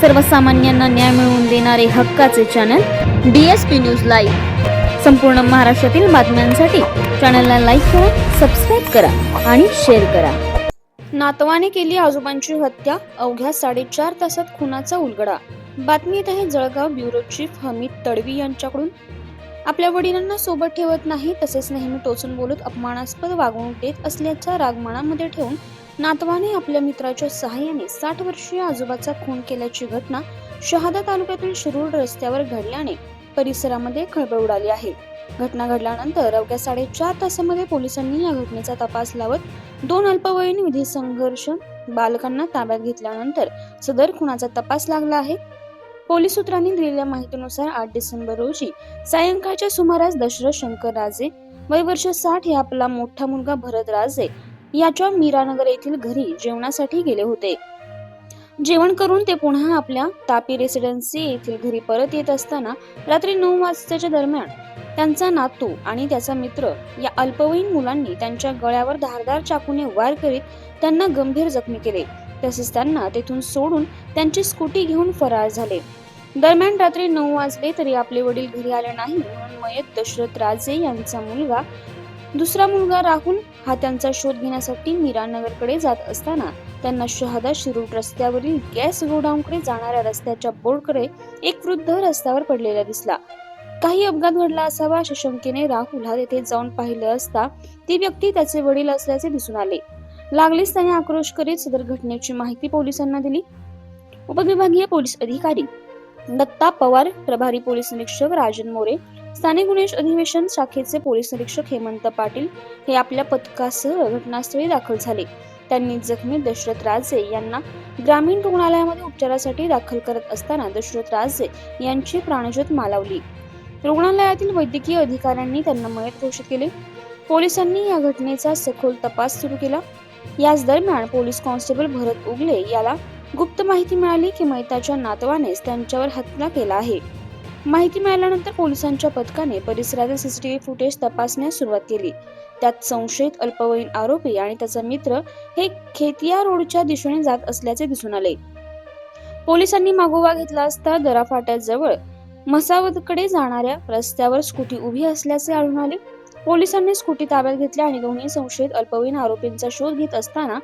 सर्वसामान्यांना न्याय मिळवून देणारे हक्काचे channel D S P news live संपूर्ण महाराष्ट्रातील बातम्यांसाठी चॅनलला लाईक करा सबस्क्राईब करा आणि शेअर करा. नातवाने केली आजोबांची हत्या अवघ्या साडेचार तासात खुनाचा उलगडा. बातमी येत आहे जळगाव ब्युरो चीफ हमीद तडवी यांच्याकडून. आपल्या वडिलांना सोबत ठेवत नाही तसेच नेहमी टोचून बोलत अपमानास्पद वागणूक देत असल्याचा राग मनामध्ये ठेवून नातवाने आपल्या मित्राच्या सहाय्याने साठ वर्षीय आजोबाचा खून केल्याची घटना शहादा तालुक्यातील शिरूर रस्त्यावर घडल्याने परिसरामध्ये खळबळ उडाली आहे. घटना घडल्यानंतर अवघ्या साडेचार तासामध्ये पोलिसांनी या घटनेचा तपास लावत दोन अल्पवयीन विधी संघर्ष बालकांना ताब्यात घेतल्यानंतर सदर खुनाचा तपास लागला आहे. पोलीस सूत्रांनी दिलेल्या माहितीनुसार आठ डिसेंबर रोजी सायंकाळच्या सुमारास दशरथ शंकर राजे वय वर्ष साठ हे आपला मोठा मुलगा भरत राजे याच्या मीरानगर येथील घरी जेवणासाठी गेले होते. जेवण करून ते पुन्हा आपल्या तापी रेसिडेन्सी येथील घरी परत येत असताना रात्री नऊ वाजताच्या दरम्यान त्यांचा नातू आणि त्याचा मित्र या अल्पवयीन मुलांनी त्यांच्या गळ्यावर धारदार चाकूने वार करीत त्यांना गंभीर जखमी केले. तसेच त्यांना तेथून सोडून त्यांची स्कूटी घेऊन फरार झाले. दरम्यान रात्री नऊ वाजले तरी आपले वडील घरी आले नाही म्हणून मयत दशरथ राजे यांचा मुलगा दुसरा मुलगा राहुल हा त्यांचा शोध घेण्यासाठी मीरानगरकडे जात असताना त्यांना शहादा शिरूर रस्त्यावरील गॅस गोडाऊनकडे जाणाऱ्या रस्त्याच्या बोर्डकडे एक वृद्ध रस्त्यावर पडलेला दिसला. काही अपघात घडला असावा अशा शंकेने राहुल हा तेथे जाऊन पाहिलं असता ती व्यक्ती त्याचे वडील असल्याचे दिसून आले. लागलीच त्याने आक्रोश करीत सदर घटनेची माहिती पोलिसांना दिली. उपविभागीय पोलीस अधिकारी दत्ता पवार प्रभारी पोलीस निरीक्षक राजन मोरे स्थानिक गुन्हे अधिवेशन शाखेचे पोलीस निरीक्षक हेमंत पाटील हे आपल्या पथकासह घटनास्थळी दाखल झाले. त्यांनी जखमी दशरथ राजे यांना ग्रामीण रुग्णालयामध्ये उपचारासाठी दाखल करत असताना दशरथ राजे यांची प्राणज्योत मालावली. रुग्णालयातील वैद्यकीय अधिकाऱ्यांनी त्यांना मयत घोषित केले. पोलिसांनी या घटनेचा सखोल तपास सुरू केला. याच दरम्यान पोलीस कॉन्स्टेबल भरत उगले याला गुप्त माहिती मिळाली की मैताच्या नातवानेच त्यांच्यावर हत्या केला आहे. माहिती मिळाल्यानंतर पोलिसांच्या पथकाने परिसरातील सीसीटीव्ही फुटेज तपासण्यास सुरुवात केली. त्यात संशयित अल्पवयीन आरोपी आणि त्याचा मित्र हे खेतिया रोडच्या दिशेने जात असल्याचे दिसून आले. पोलिसांनी मागोवा घेतला असता दराफाट्याजवळ मसावदकडे जाणाऱ्या रस्त्यावर स्कूटी उभी असल्याचे आढळून आले. पोलिसांनी स्कूटी ताब्यात घेतली आणि दोन्ही संशयित अल्पवयीन आरोपींचा शोध घेत असताना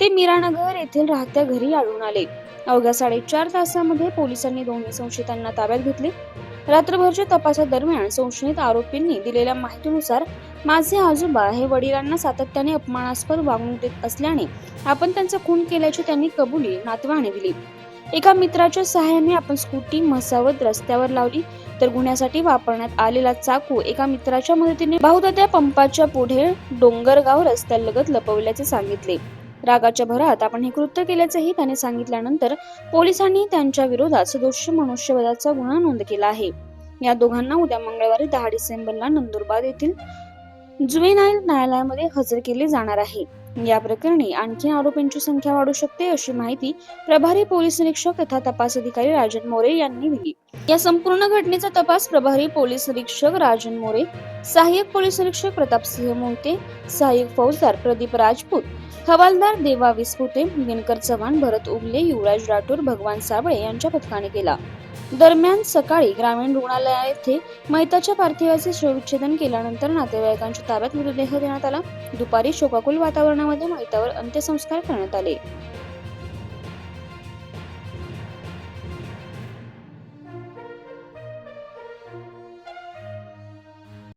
ते मीरानगर येथील राहत्या घरी आढळून आले. अवघ्या साडेचार तासामध्ये पोलिसांनी दोन्ही संशयितांना ताब्यात घेतले. रात्रभरच्या तपासादरम्यान संशयित आरोपींनी दिलेल्या माहितीनुसार माझे आजोबा हे वडिलांना सातत्याने अपमानास्पद वागणूक देत असल्याने आपण त्यांचा खून केल्याची त्यांनी कबुली नातवाने दिली. एका मित्राच्या सहाय्याने आपण स्कूटी मसावत रस्त्यावर लावली. तर गुन्ह्यासाठी वापरण्यात आलेला चाकू एका मित्राच्या मदतीने बहुधा पंपाच्या पुढे डोंगरगाव रस्त्यालगत लपवल्याचे सांगितले. रागाच्या भरात आपण हे कृत्य केल्याचेही त्याने सांगितल्यानंतर पोलिसांनी त्यांच्या विरोधात सदोष मनुष्यवधाचा गुन्हा नोंद केला आहे. या दोघांना उद्या मंगळवारी दहा डिसेंबरला नंदुरबार येथील जुवेनाईल न्यायालयामध्ये हजर केले जाणार आहे. या प्रकरणी आणखी आरोपींची संख्या वाढू शकते अशी माहिती प्रभारी पोलीस निरीक्षक तथा तपास अधिकारी राजन मोरे यांनी दिली. या संपूर्ण घटनेचा तपास प्रभारी पोलीस निरीक्षक राजन मोरे सहाय्यक पोलीस निरीक्षक प्रतापसिंह मोहिते सहाय्यक फौजदार प्रदीप राजपूत हवालदार देवा विस्फुटे दिनकर चव्हाण भरत उगले युवराज राठोड भगवान साबळे यांच्या पथकाने केला. दरम्यान सकाळी ग्रामीण रुग्णालया येथे मैताच्या पार्थिवाचे शवविच्छेदन केल्यानंतर नातेवाईकांच्या ताब्यात मृतदेह देण्यात आला. दुपारी शोकाकुल वातावरणामध्ये मैतावर अंत्यसंस्कार करण्यात आले.